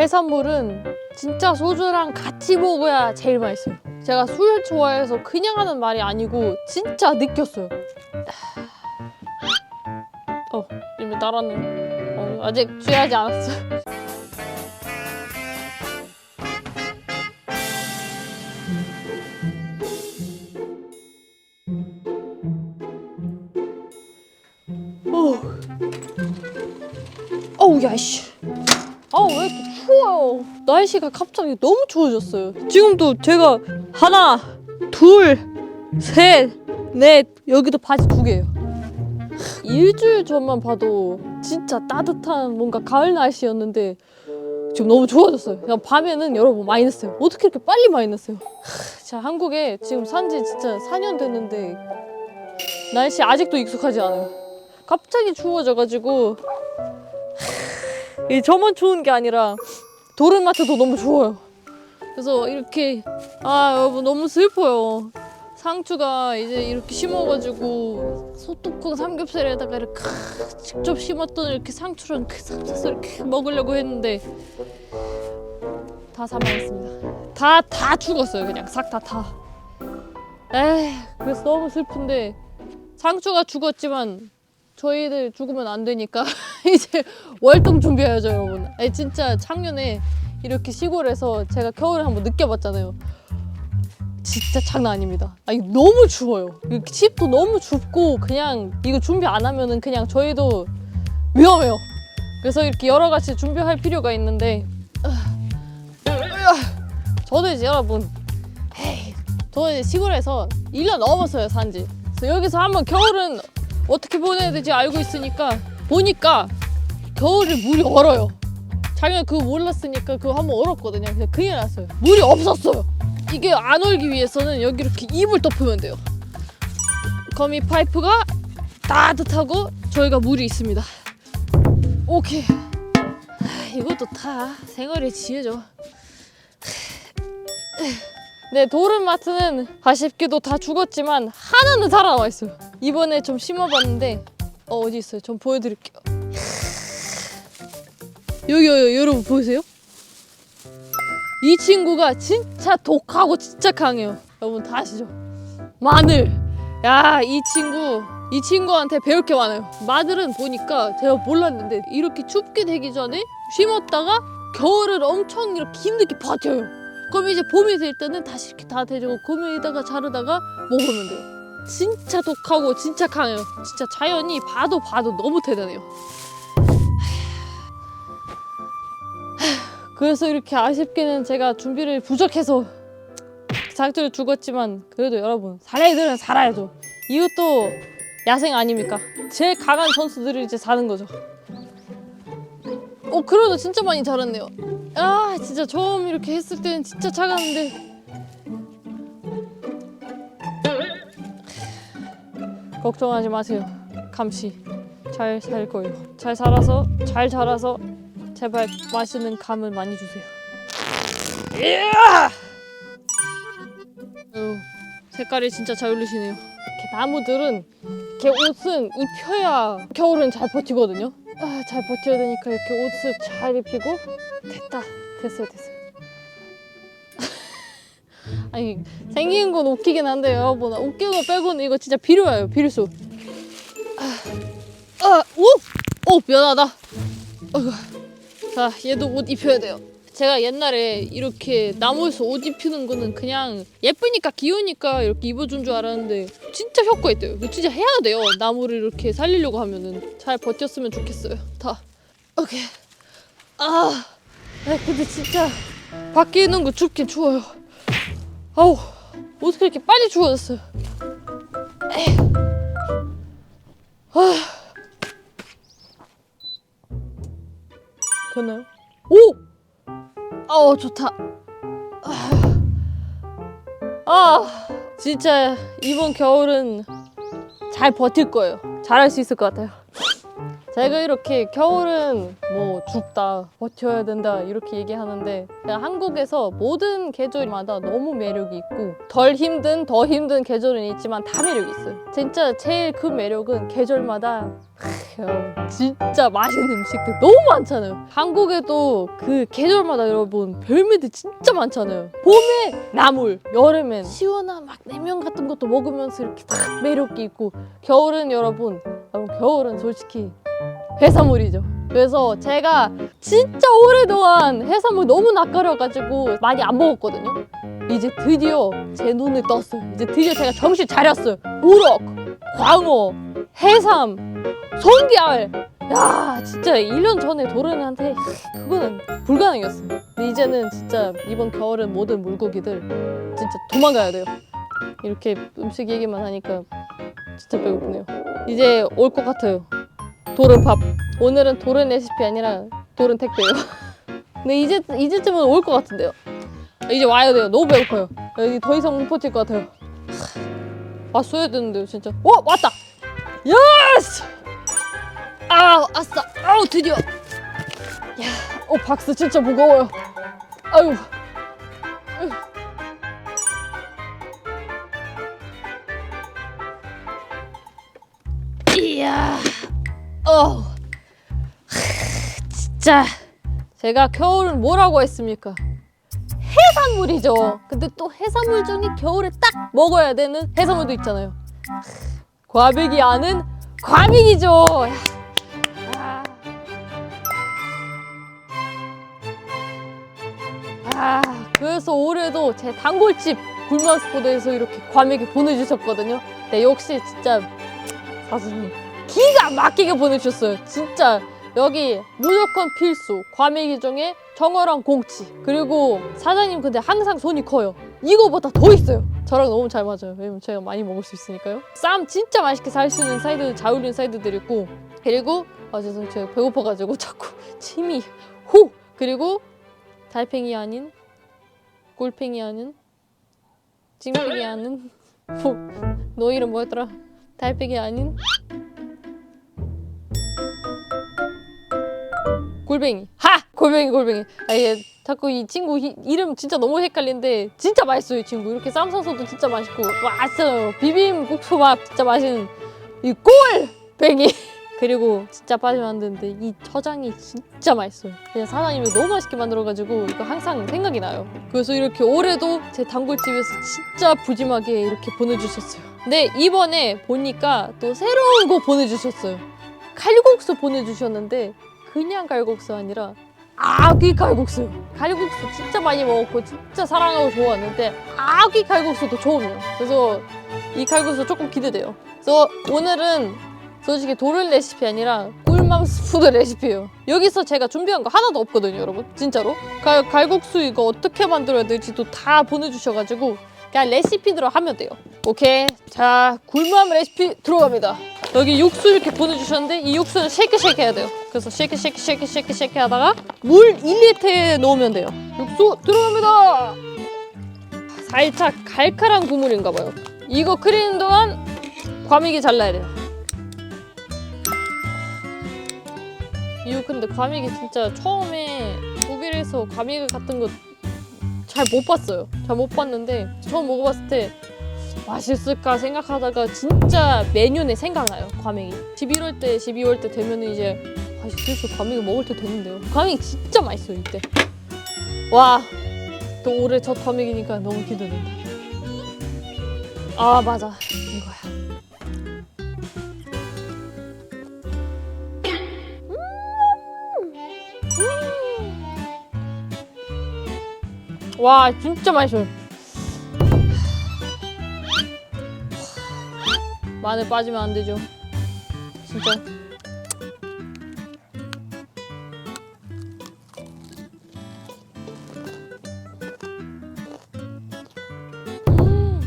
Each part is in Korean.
해산물은 진짜 소주랑 같이 먹어야 제일 맛있어요. 제가 술 좋아해서 그냥 하는 말이 아니고 진짜 느꼈어요. 어, 이미 따랐네. 어, 아직 취하지 않았어. 어. 어우 야씨. 날씨가 갑자기 너무 추워졌어요. 지금도 제가 하나, 둘, 셋, 넷 여기도 바지 두 개예요. 일주일 전만 봐도 진짜 따뜻한 뭔가 가을 날씨였는데 지금 너무 좋아졌어요. 그냥 밤에는 여러분 마이너스요. 어떻게 이렇게 빨리 마이너스요? 자 한국에 지금 산지 진짜 4년 됐는데 날씨 아직도 익숙하지 않아요. 갑자기 추워져가지고 이 저만 추운 게 아니라 도른마트도 너무 추워요. 그래서 이렇게 아 여러분 너무 슬퍼요. 상추가 이제 이렇게 심어가지고 소뚜껑 삼겹살에다가 이렇게 크- 직접 심었던 이렇게 상추를 이렇게 삽사서 이렇게 먹으려고 했는데 다 사망했습니다. 다 다 죽었어요 그냥 싹 다 다. 에이 그래서 너무 슬픈데 상추가 죽었지만 저희들 죽으면 안 되니까 이제 월동 준비해야죠 여러분. 아니, 진짜 작년에 이렇게 시골에서 제가 겨울을 한번 느껴봤잖아요. 진짜 장난 아닙니다. 아니 너무 추워요. 집도 너무 춥고 그냥 이거 준비 안 하면은 그냥 저희도 위험해요. 그래서 이렇게 여러 가지 준비할 필요가 있는데 아, 저도 이제 여러분 에이, 저 이제 시골에서 1년 넘었어요 산지. 그래서 여기서 한번 겨울은 어떻게 보내야 될지 알고 있으니까 보니까 겨울에 물이 얼어요. 작년에 그거 몰랐으니까 그거 한번 얼었거든요. 근데 큰일 났어요. 물이 없었어요. 이게 안 얼기 위해서는 여기 이렇게 이불 덮으면 돼요. 이 파이프가 따뜻하고 저희가 물이 있습니다. 오케이. 아, 이것도 다 생활의 지혜죠. 네, 도른마트는 아쉽게도 다 죽었지만 하나는 살아남아 있어요. 이번에 좀 심어봤는데 어 어디 있어요? 좀 보여드릴게요. 여기 여기 여러분 보이세요? 이 친구가 진짜 독하고 진짜 강해요. 여러분 다 아시죠? 마늘. 야, 이 친구 이 친구한테 배울 게 많아요. 마늘은 보니까 제가 몰랐는데 이렇게 춥게 되기 전에 심었다가 겨울을 엄청 이렇게 힘들게 버텨요. 그럼 이제 봄이 될 때는 다시 이렇게 다 되고 고명에다가 자르다가 먹으면 돼요. 진짜 독하고 진짜 강해요. 진짜 자연이 봐도 봐도 너무 대단해요. 그래서 이렇게 아쉽게는 제가 준비를 부족해서 작전을 죽었지만 그래도 여러분 살아야들은 살아야죠. 이것도 야생 아닙니까? 제일 강한 선수들이 이제 사는 거죠. 어 그래도 진짜 많이 자랐네요. 아 진짜 처음 이렇게 했을 때는 진짜 작았는데 걱정하지 마세요. 감시 잘 살 거예요. 잘 살아서 잘 자라서 제발 맛있는 감을 많이 주세요. 어휴, 색깔이 진짜 잘 어울리시네요. 이렇게 나무들은 이렇게 옷은 입혀야 겨울은 잘 버티거든요. 아, 잘 버텨야 되니까 이렇게 옷을 잘 입히고 됐다. 됐어요, 됐어요. 아니 생긴 건 웃기긴 한데 여러분 웃긴 거 빼고는 이거 진짜 필요해요 필수. 아, 아, 오, 오. 어휴. 자, 얘도 옷 입혀야 돼요. 제가 옛날에 이렇게 나무에서 옷 입히는 거는 그냥 예쁘니까 귀여우니까 이렇게 입어준 줄 알았는데 진짜 효과 있대요. 이거 진짜 해야 돼요. 나무를 이렇게 살리려고 하면은 잘 버텼으면 좋겠어요. 다. 오케이. 아, 아 근데 진짜 밖에 있는 거 춥긴 추워요. 아우, 어떻게 이렇게 빨리? 에이. 아. 되나요? 오! 어 좋다. 아, 아, 진짜 이번 겨울은 잘 버틸 거예요. 잘할 수 있을 것 같아요. 제가 이렇게 겨울은 뭐 춥다, 버텨야 된다 이렇게 얘기하는데 한국에서 모든 계절마다 너무 매력이 있고 덜 힘든, 더 힘든 계절은 있지만 다 매력이 있어요. 진짜 제일 큰 매력은 계절마다 진짜 맛있는 음식들 너무 많잖아요. 한국에도 그 계절마다 여러분 별미들 진짜 많잖아요. 봄에 나물, 여름엔 시원한 막 냉면 같은 것도 먹으면서 이렇게 딱 매력이 있고 겨울은 여러분 겨울은 솔직히 해산물이죠. 그래서 제가 진짜 오래동안 해산물 너무 낯가려가지고 많이 안 먹었거든요. 이제 드디어 제 눈을 떴어요. 이제 드디어 제가 정신 차렸어요. 우럭, 광어, 해삼, 성게알. 야, 진짜 1년 전에 도련한테 그거는 불가능이었어요. 근데 이제는 진짜 이번 겨울은 모든 물고기들 진짜 도망가야 돼요. 이렇게 음식 얘기만 하니까 진짜 배고프네요. 이제 올 것 같아요. 도른밥. 오늘은 도른 레시피 아니라 도른 택배요. 근데 이제 이제쯤은 올 것 같은데요. 이제 와야 돼요. 너무 배고파요. 여기 더 이상 못 버틸 것 같아요. 왔어야 되는데요, 진짜. 어, 왔다. 예스! 아, 아싸. 아우 드디어. 야, 어 박스 진짜 무거워요. 아유. 이야. 어. 진짜 제가 겨울은 뭐라고 했습니까? 해산물이죠. 근데 또 해산물 중에 겨울에 딱 먹어야 되는 해산물도 있잖아요. 과메기 아는 과메기죠. 아. 아, 그래서 올해도 제 단골집 굴마스포드에서 이렇게 과메기 보내주셨거든요. 네, 역시 진짜 사수님 기가 막히게 보내주셨어요. 진짜 여기 무조건 필수 과메기 중에 정어랑 공치 그리고 사장님 근데 항상 손이 커요. 이거보다 더 있어요. 저랑 너무 잘 맞아요. 왜냐면 제가 많이 먹을 수 있으니까요. 쌈 진짜 맛있게 살 수 있는 사이드 자우린 사이드들 있고 그리고 아 죄송 제가 배고파가지고 자꾸 침이 호 그리고 달팽이 아닌 꿀팽이 아닌 찡팽이 아닌 뭐, 너 이름 뭐였더라? 달팽이 아닌 골뱅이. 하! 골뱅이 골뱅이. 아예 자꾸 이 친구 히- 이름 진짜 너무 헷갈리는데 진짜 맛있어요 이 친구. 이렇게 쌈 싸서도 진짜 맛있고. 맛있어요. 비빔 국수밥 진짜 맛있는 이 꼴뱅이. 그리고 진짜 빠지면 안 되는데 이 처장이 진짜 맛있어요. 그냥 사장님이 너무 맛있게 만들어가지고 이거 항상 생각이 나요. 그래서 이렇게 올해도 제 단골집에서 진짜 푸짐하게 이렇게 보내주셨어요. 근데 이번에 보니까 또 새로운 거 보내주셨어요. 칼국수 보내주셨는데 그냥 칼국수 아니라 아귀 칼국수. 칼국수 진짜 많이 먹었고 진짜 사랑하고 좋아하는데 아귀 칼국수도 처음이에요. 그래서 이 칼국수 조금 기대돼요. 그래서 오늘은 솔직히 도른 레시피 아니라 꿀맘 스 푸드 레시피예요. 여기서 제가 준비한 거 하나도 없거든요, 여러분. 진짜로. 칼, 칼국수 이거 어떻게 만들어야 될지도 다 보내주셔가지고 그냥 레시피대로 하면 돼요. 오케이. 자, 굴맘 레시피 들어갑니다. 여기 육수 이렇게 보내주셨는데 이 육수는 쉐이크 쉐이크 해야 돼요. 그래서 쉐이크 쉐이크 쉐이크 쉐이크 쉐이크 하다가 물 1리터에 넣으면 돼요. 육수 들어갑니다. 살짝 칼칼한 국물인가 봐요. 이거 끓이는 동안 과메기 잘라야 돼요. 이거 근데 과메기 진짜 처음에 독일에서 과메기 같은 거 잘 못 봤어요. 잘 못 봤는데 처음 먹어봤을 때 맛있을까 생각하다가 진짜 매년에 생각나요 과메기. 11월 때 12월 때 되면 은 이제 아 슬슬 과메기 먹을 때 됐는데요. 과메기 진짜 맛있어요 이때. 와 또 올해 첫 과메기니까 너무 기대된다. 아 맞아. 이거야. 음. 와 진짜 맛있어요 마늘 빠지면 안 되죠. 진짜. 음.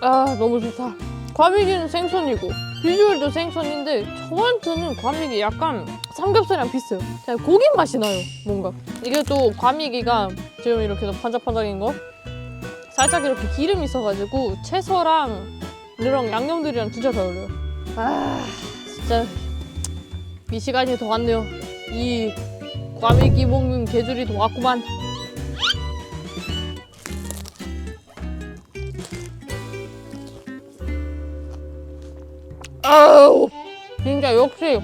아 너무 좋다. 과메기는 생선이고 비주얼도 생선인데 저한테는 과메기 약간 삼겹살이랑 비슷해요. 그냥 고기 맛이 나요 뭔가. 이게 또 과메기가 지금 이렇게 반짝반짝인 거 살짝 이렇게 기름 있어가지고 채소랑 이런 양념들이랑 진짜 잘 어울려요. 아 진짜 이 시간이 더 왔네요. 이 과메기 먹는 계절이 더 왔구만. 아우 진짜 역시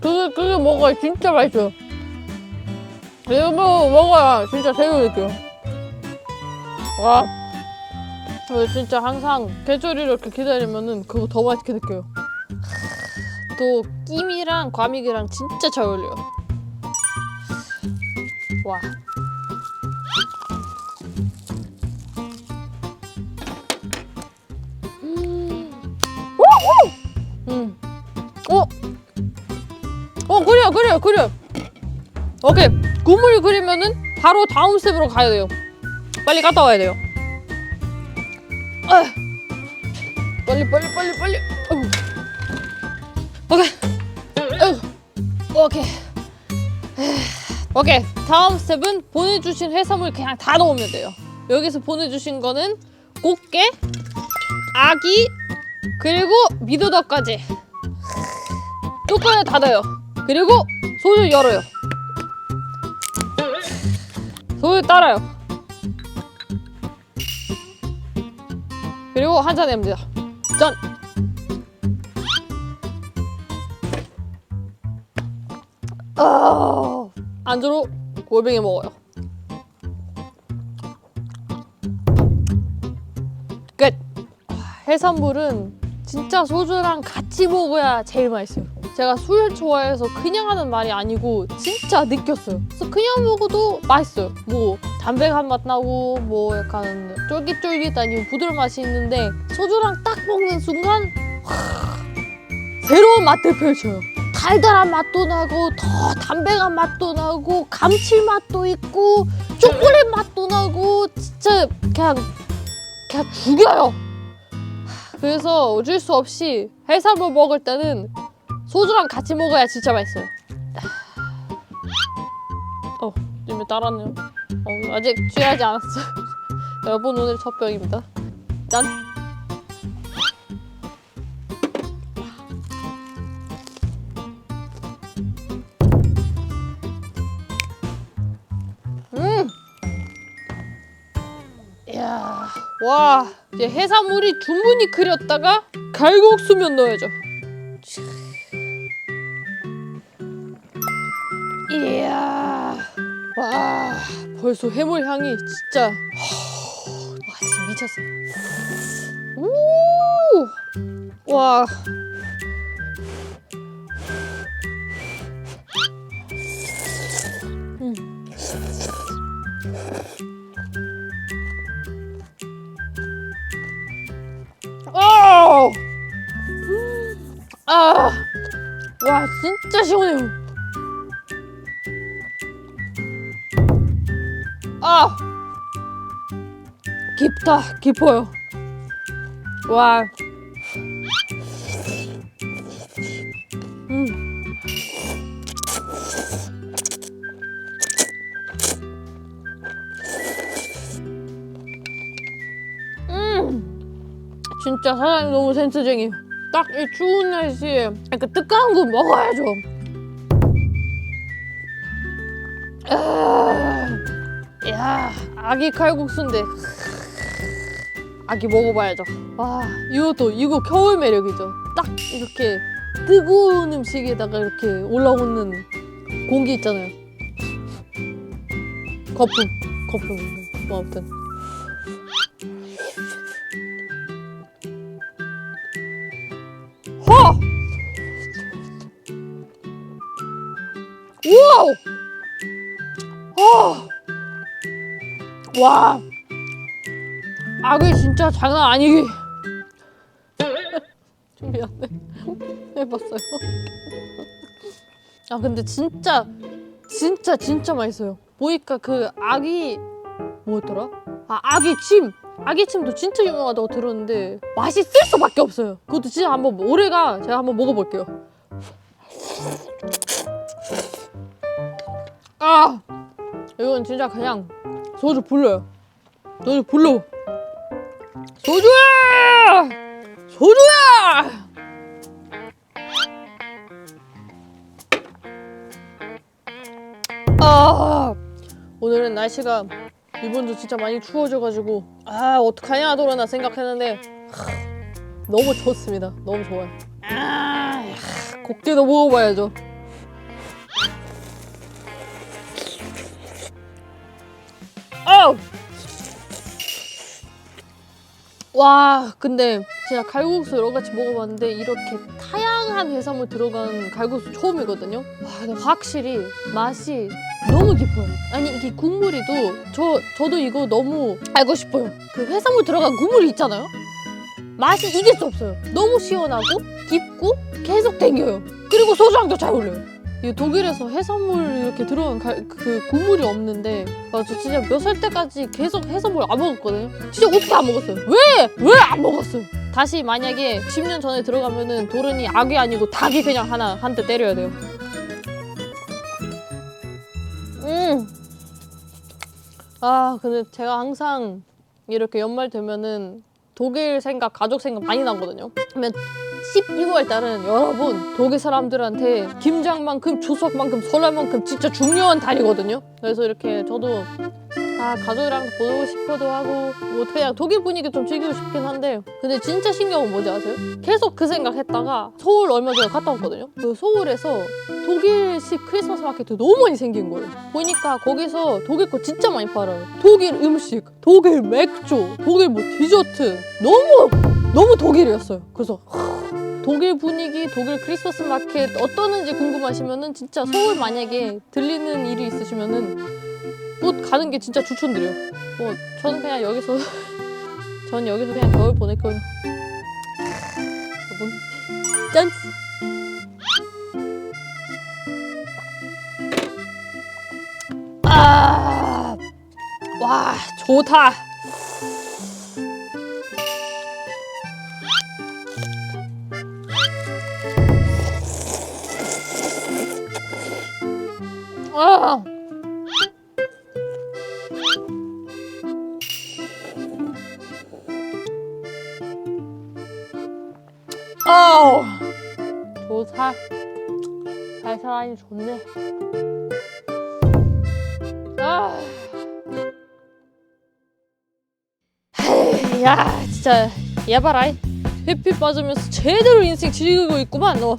그게 그게 먹어야 진짜 맛있어요. 이거 먹어야 진짜 새우 느껴. 와. 저 진짜 항상 계절이 이렇게 기다리면은 그거 더 맛있게 느껴요. 또 끼미랑 과미기랑 진짜 잘 어울려요. 와. 그래요. 오케이. 국물을 끓이면은 바로 다음 스텝으로 가야 돼요. 빨리 갔다 와야 돼요. 아. 빨리, 빨리, 빨리, 빨리. 아이고. 오케이. 아이고. 오케이. 오케이. 다음 스텝은 보내주신 해산물 그냥 다 넣으면 돼요. 여기서 보내주신 거는 꽃게, 아기, 그리고 미더덕까지 뚜껑을 닫아요 그리고 소주 열어요. 소주 따라요. 그리고 한 잔 냅니다. 짠! 아, 안주로 골뱅이 먹어요. 끝! 해산물은 진짜 소주랑 같이 먹어야 제일 맛있어요. 제가 술 좋아해서 그냥 하는 말이 아니고 진짜 느꼈어요. 그래서 그냥 먹어도 맛있어요. 뭐 담백한 맛 나고 뭐 약간 쫄깃쫄깃 아니면 부드러운 맛이 있는데 소주랑 딱 먹는 순간 하, 새로운 맛들 펼쳐요. 달달한 맛도 나고 더 담백한 맛도 나고 감칠맛도 있고 초콜릿 맛도 나고 진짜 그냥 그냥 죽여요. 그래서 어쩔 수 없이 해산물 먹을 때는 소주랑 같이 먹어야 진짜 맛있어요. 어, 이미 따랐네요. 어, 아직 취하지 않았어요. 여러분 오늘 첫 병입니다. 짠. 음. 이야, 와, 이제 해산물이 충분히 끓였다가 갈국수면 넣어야죠. 벌써 해물 향이 진짜, 와, 진짜 미쳤어. 오, 와. 음. 아! 아! 와, 진짜 시원해요. 아! 깊다, 깊어요. 와. 음. 음. 진짜 사장님 너무 센스쟁이. 딱 이 추운 날씨에 약간 뜨거운 거 먹어야죠. 야, 아기 칼국수인데 아기 먹어봐야죠. 와, 이것도 이거 겨울 매력이죠. 딱 이렇게 뜨거운 음식에다가 이렇게 올라오는 공기 있잖아요. 거품, 거품. 뭐 아무튼. 허! 우와! 어! 와! 악이 진짜 장난. 좀 미안해. 해봤어요. 아 근데 진짜 진짜 진짜 맛있어요. 보니까 그 아기 뭐였더라? 아 아기 침. 아기 침도 진짜 유명하다고 들었는데 맛있을 수밖에 없어요. 그것도 진짜 한번 올해가 제가 한번 먹어볼게요. 아 이건 진짜 그냥 소주 불러요. 소주 불러. 소주야! 소주야! 아 오늘은 날씨가 일본도 진짜 많이 추워져가지고 아 어떡하냐 하더라나 생각했는데 하, 너무 좋습니다. 너무 좋아요. 아, 곡대도 먹어봐야죠. 아우! 와, 근데 제가 갈국수 여러 가지 먹어봤는데 이렇게 다양한 해산물 들어간 갈국수 처음이거든요. 와, 근데 확실히 맛이 너무 깊어요. 아니 이게 국물이도 저 저도 이거 너무 알고 싶어요. 그 해산물 들어간 국물이 있잖아요. 맛이 이길 수 없어요. 너무 시원하고 깊고 계속 땡겨요. 그리고 소주랑도 잘 어울려요. 이 독일에서 해산물 이렇게 들어간 갈- 그 국물이 없는데 아, 저 진짜 몇 살 때까지 계속 해산물 안 먹었거든요. 진짜 어떻게 안 먹었어요? 왜? 왜 안 먹었어요? 다시 만약에 10년 전에 들어가면은 도른이 악이 아니고 닭이 그냥 하나 한 대 때려야 돼요. 음. 아, 근데 제가 항상 이렇게 연말 되면은 독일 생각, 가족 생각 많이 나거든요. 12월 달은 여러분 독일 사람들한테 김장만큼 추석만큼 설날만큼 진짜 중요한 달이거든요. 그래서 이렇게 저도 아 가족이랑 보고 싶어도 하고 뭐 그냥 독일 분위기 좀 즐기고 싶긴 한데 근데 진짜 건 뭔지 아세요? 계속 그 생각했다가 서울 얼마 전에 갔다 왔거든요. 그 서울에서 독일식 크리스마스 마켓이 너무 많이 생긴 거예요. 보니까 거기서 독일 거 진짜 많이 팔아요. 독일 음식, 독일 맥주, 독일 뭐 디저트 너무 너무 독일이었어요. 그래서 독일 분위기, 독일 크리스마스 마켓 어떠는지 궁금하시면은 진짜 서울 만약에 들리는 일이 있으시면은 꼭 가는 게 진짜 추천드려요. 뭐 저는 그냥 여기서 전 여기서 그냥 겨울 보낼 거예요. 여러분 짠. 아, 와 좋다. 아. 아우. 좋다 잘 살아니 좋네. 아. 야 진짜. 얘봐라. 햇빛 빠지면서 제대로 인생 즐기고 있구만 너.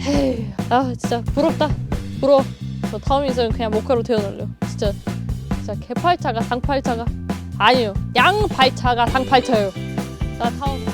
헤이 아 진짜 부럽다. 부러워 저 다음 인생은 그냥 모카로 태어날래요. 진짜. 진짜 개팔차가 당팔차가 아니에요. 양팔차가 당팔차예요. 나 다음